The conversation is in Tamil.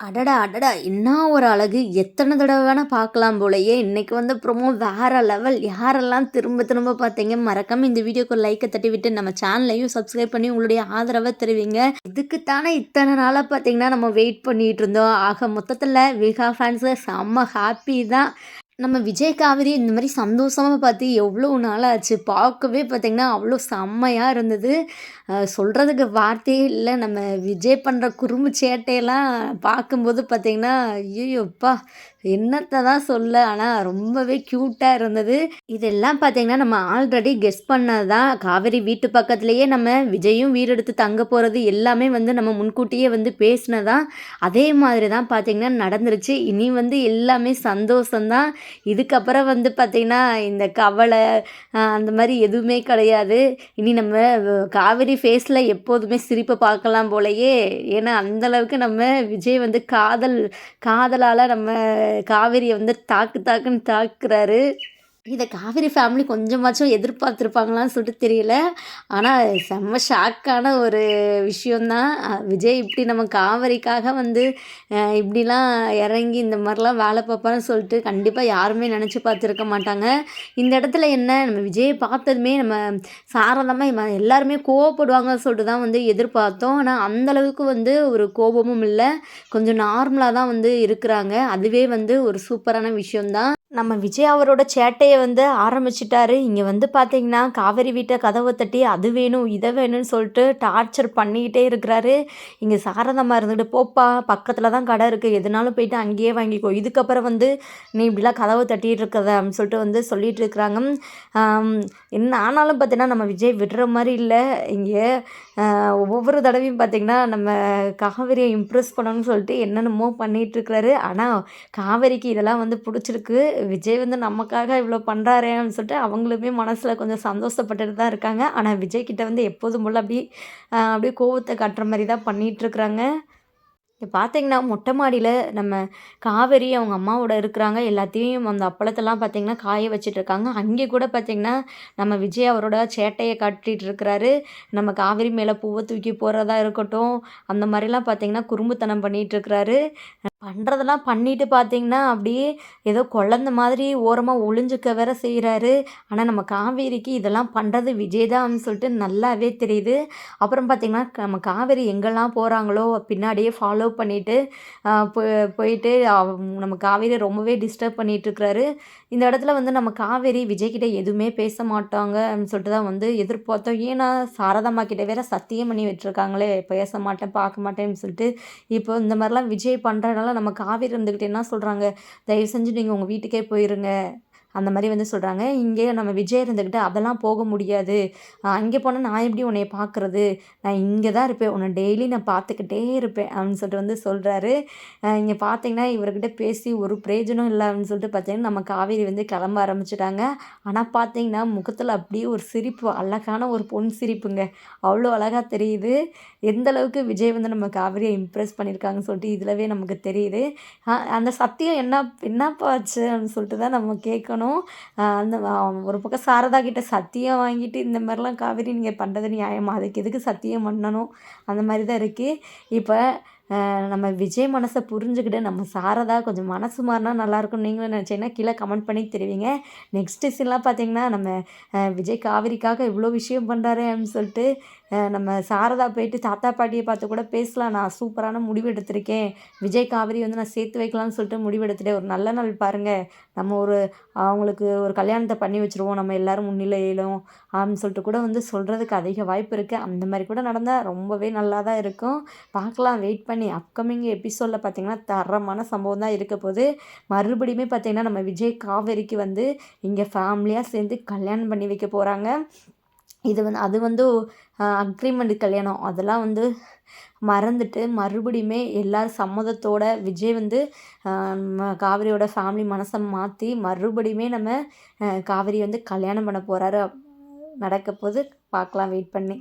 அடடா! அடடா! என்ன ஒரு அழகு! எத்தனை தடவை வேணால் பார்க்கலாம் போலயே! இன்னைக்கு வந்து ப்ரொமோ வேற லெவல். யாரெல்லாம் திரும்ப திரும்ப பார்த்தீங்க, மறக்காம இந்த வீடியோக்கு லைக்கை தட்டிவிட்டு நம்ம சேனலையும் சப்ஸ்கிரைப் பண்ணி உங்களுடைய ஆதரவை தருவீங்க இதுக்கு தானே நாளாக பார்த்தீங்கன்னா, நம்ம வெயிட் பண்ணிட்டு இருந்தோம். ஆக மொத்தத்தில் விகா ஃபேன்ஸு செம்ம ஹாப்பி தான். நம்ம விஜய் காவேரி இந்த மாதிரி சந்தோஷமாக பார்த்து எவ்வளோ நாள் ஆச்சு. பார்க்கவே பார்த்தீங்கன்னா, அவ்வளோ செம்மையாக இருந்தது. சொல்கிறதுக்கு வார்த்தையே இல்லை நம்ம விஜய் பண்ணுற குறும்பு சேட்டையெல்லாம் பார்க்கும்போது பார்த்திங்கன்னா ஐய்யய்யோ! என்னத்தை என்னத்த தான் சொல்ல. ஆனால் ரொம்பவே க்யூட்டாக இருந்தது. இதெல்லாம் பார்த்தீங்கன்னா, நம்ம ஆல்ரெடி கெஸ் பண்ணது தான். காவேரி வீட்டு பக்கத்துலேயே நம்ம விஜயும் வீடெடுத்து தங்க போகிறது எல்லாமே வந்து நம்ம முன்கூட்டியே வந்து பேசினதான் அதே மாதிரி தான் பார்த்தீங்கன்னா நடந்துருச்சு. இனி வந்து எல்லாமே சந்தோஷம் தான். இதுக்கப்புறம் வந்து பார்த்தீங்கன்னா, இந்த கவலை அந்த மாதிரி எதுவுமே கிடையாது. இனி நம்ம காவேரி ஃபேஸில் எப்போதுமே சிரிப்பை பார்க்கலாம் போலயே! ஏன்னா, அந்த அளவுக்கு நம்ம விஜய் வந்து காதல் காதலால் நம்ம காவேரியை வந்து தாக்கு தாக்குன்னு தாக்குறாரு. இதை காவேரி ஃபேமிலி கொஞ்சமாச்சும் எதிர்பார்த்துருப்பாங்களான்னு சொல்லிட்டு தெரியல. ஆனால் செம்ம ஷாக்கான ஒரு விஷயந்தான் விஜய் இப்படி நம்ம காவேரிக்காக வந்து இப்படிலாம் இறங்கி இந்த மாதிரிலாம் வேலை பார்ப்பான்னு சொல்லிட்டு கண்டிப்பாக யாருமே நினச்சி பார்த்துருக்க மாட்டாங்க. இந்த இடத்துல என்ன நம்ம விஜயை பார்த்ததுமே நம்ம சாரதமாக எல்லாருமே கோவப்படுவாங்கன்னு சொல்லிட்டு தான் வந்து எதிர்பார்த்தோம். ஆனால் அந்த அளவுக்கு வந்து ஒரு கோபமும் இல்லை கொஞ்சம் நார்மலாக தான் வந்து இருக்கிறாங்க. அதுவே வந்து ஒரு சூப்பரான விஷயம் தான். நம்ம விஜய் அவரோட சேட்டையை வந்து ஆரம்பிச்சிட்டாரு இங்கே வந்து பார்த்தீங்கன்னா, காவேரி வீட்டை கதவை தட்டி அது வேணும், இதை வேணும்னு சொல்லிட்டு டார்ச்சர் பண்ணிக்கிட்டே இருக்கிறாரு. இங்கே சாரதமாக இருந்துட்டு, "போப்பா பக்கத்தில் தான் கடை இருக்குது எதுனாலும் போயிட்டு அங்கேயே வாங்கிக்கோ. இதுக்கப்புறம் வந்து நீ இப்படிலாம் கதவை தட்டிகிட்டு இருக்காத" அப்படின்னு சொல்லிட்டு வந்து சொல்லிட்டு இருக்கிறாங்க. என்ன ஆனாலும் பார்த்தீங்கன்னா, நம்ம விஜய் விடுற மாதிரி இல்லை இங்கே ஒவ்வொரு தடவையும் பார்த்திங்கன்னா நம்ம காவேரியை இம்ப்ரெஸ் பண்ணணும்னு சொல்லிட்டு என்னென்னமோ பண்ணிட்டு இருக்கிறாரு. காவேரிக்கு இதெல்லாம் வந்து பிடிச்சிருக்கு விஜய் வந்து நமக்காக இவ்வளோ பண்ணுறாரு அப்படின்னு சொல்லிட்டு அவங்களுமே மனசில் கொஞ்சம் சந்தோஷப்பட்டுட்டு தான் இருக்காங்க. ஆனால் விஜய் கிட்ட வந்து எப்போதும் போல் அப்படியே அப்படியே கோவத்தை காட்டுற மாதிரி தான் பண்ணிகிட்ருக்குறாங்க இப்போ பார்த்தீங்கன்னா, மொட்டை மாடியில் நம்ம காவேரி அவங்க அம்மாவோட இருக்கிறாங்க. எல்லாத்தையும் அந்த அப்பளத்தெல்லாம் பார்த்தீங்கன்னா, காய வச்சுட்டுருக்காங்க. அங்கே கூட பார்த்தீங்கன்னா, நம்ம விஜய் அவரோட சேட்டையை காட்டிகிட்டு இருக்கிறாரு. நம்ம காவேரி மேலே பூவை தூக்கி போடுறதா இருக்கட்டும், அந்த மாதிரிலாம் பார்த்தீங்கன்னா, குறும்புத்தனம் பண்ணிகிட்டு இருக்கிறாரு. பண்ணுறதெல்லாம் பண்ணிட்டு பார்த்தீங்கன்னா, அப்படியே ஏதோ குழந்த மாதிரி ஓரமாக ஒளிஞ்சுக்க வேற செய்கிறாரு ஆனால் நம்ம காவேரிக்கு இதெல்லாம் பண்ணுறது விஜய் தான் சொல்லிட்டு நல்லாவே தெரியுது. அப்புறம் பார்த்தீங்கன்னா, நம்ம காவேரி எங்கெல்லாம் போகிறாங்களோ பின்னாடியே ஃபாலோ பண்ணிவிட்டு போயிட்டு நம்ம காவேரி ரொம்பவே டிஸ்டர்ப் பண்ணிகிட்ருக்கிறாரு இந்த இடத்துல வந்து நம்ம காவேரி விஜய்கிட்ட எதுவுமே பேச மாட்டாங்க அப்படின்னு சொல்லிட்டு தான் வந்து எதிர்பார்த்தோம். ஏன்னா, சாரதாம்மா கிட்ட வேற சத்தியம் பண்ணி வச்சுருக்காங்களே பேச மாட்டேன், பார்க்க மாட்டேன்னு சொல்லிட்டு. இப்போ இந்த மாதிரிலாம் விஜய் பண்ணுறதுனால நம்ம காவேரி இருந்துக்கிட்டு என்ன சொல்கிறாங்க "தயவு செஞ்சு நீங்கள் உங்கள் வீட்டுக்கே போயிருங்க." அந்த மாதிரி வந்து சொல்கிறாங்க இங்கே நம்ம விஜய் இருந்துக்கிட்டு "அதெல்லாம் போக முடியாது. அங்கே போனால் நான் எப்படி உன்னைய பார்க்குறது? நான் இங்கே தான் இருப்பேன். உன்னை டெய்லி நான் பார்த்துக்கிட்டே இருப்பேன்." அப்படின்னு சொல்லிட்டு வந்து சொல்கிறாரு இங்கே பார்த்தீங்கன்னா, இவர்கிட்ட பேசி ஒரு பிரயோஜனம் இல்லை அப்படின்னு சொல்லிட்டு பார்த்தீங்கன்னா, நம்ம காவேரி வந்து கிளம்ப ஆரம்பிச்சிட்டாங்க ஆனால் பார்த்தீங்கன்னா, முகத்தில் அப்படியே ஒரு சிரிப்பு, அழகான ஒரு பொன் சிரிப்புங்க. அவ்வளோ அழகாக தெரியுது. எந்த அளவுக்கு விஜய் வந்து நம்ம காவிரியை இம்ப்ரெஸ் பண்ணியிருக்காங்கன்னு சொல்லிட்டு இதிலவே நமக்கு தெரியுது. அந்த சத்தியம் என்ன என்னப்பாச்சு அப்படின்னு சொல்லிட்டு தான் நம்ம கேட்கணும். பண்ணணும் அந்த ஒரு பக்கம் சாரதா கிட்ட சத்தியம் வாங்கிட்டு இந்த மாதிரிலாம் காவேரி நீங்கள் பண்ணுறது நியாயமா? அதுக்கு எதுக்கு சத்தியம் பண்ணணும்? அந்த மாதிரி தான் இருக்குது இப்போ நம்ம விஜய் மனசை புரிஞ்சுக்கிட்டு நம்ம சாரதா கொஞ்சம் மனசு மாறினா நல்லாயிருக்கும்னு நீங்களும் நினச்சீங்கன்னா, கீழே கமெண்ட் பண்ணி தெரிவிங்க. நெக்ஸ்ட்டு சீன்லாம் பார்த்தீங்கன்னா, நம்ம விஜய் காவேரிக்காக இவ்வளோ விஷயம் பண்ணுறாரு அப்படின்னு சொல்லிட்டு, நம்ம சாரதா போயிட்டு தாத்தா, பாட்டியை பார்த்து கூட பேசலாம். "நான் சூப்பரான முடிவு எடுத்திருக்கேன். விஜய், காவிரி வந்து நான் சேர்த்து வைக்கலாம்னு சொல்லிட்டு முடிவு எடுத்துட்டேன். ஒரு நல்ல நாள் பாருங்கள் நம்ம ஒரு அவங்களுக்கு ஒரு கல்யாணத்தை பண்ணி வச்சுருவோம். நம்ம எல்லாரும் முன்னிலையிலும்." அப்படின்னு சொல்லிட்டு கூட வந்து சொல்கிறதுக்கு அதிக வாய்ப்பு இருக்குது அந்த மாதிரி கூட நடந்தால் ரொம்பவே நல்லா தான் இருக்கும். பார்க்கலாம் வெயிட் பண்ணி அப்கமிங் எபிசோடில் பார்த்தீங்கன்னா, தரமான சம்பவம் தான் இருக்க போது. மறுபடியுமே பார்த்தீங்கன்னா, நம்ம விஜய், காவேரிக்கு வந்து இங்கே ஃபேமிலியாக சேர்ந்து கல்யாணம் பண்ணி வைக்க போகிறாங்க இது வந்து அது வந்து அக்ரிமெண்ட் கல்யாணம். அதெல்லாம் வந்து மறந்துட்டு மறுபடியுமே எல்லாரும் சம்மதத்தோட விஜய் வந்து காவிரியோட காவேரியோட ஃபேமிலி மனசை மாற்றி மறுபடியுமே நம்ம காவிரி வந்து கல்யாணம் பண்ண போகிறாரு நடக்க போது பார்க்கலாம் வெயிட் பண்ணி.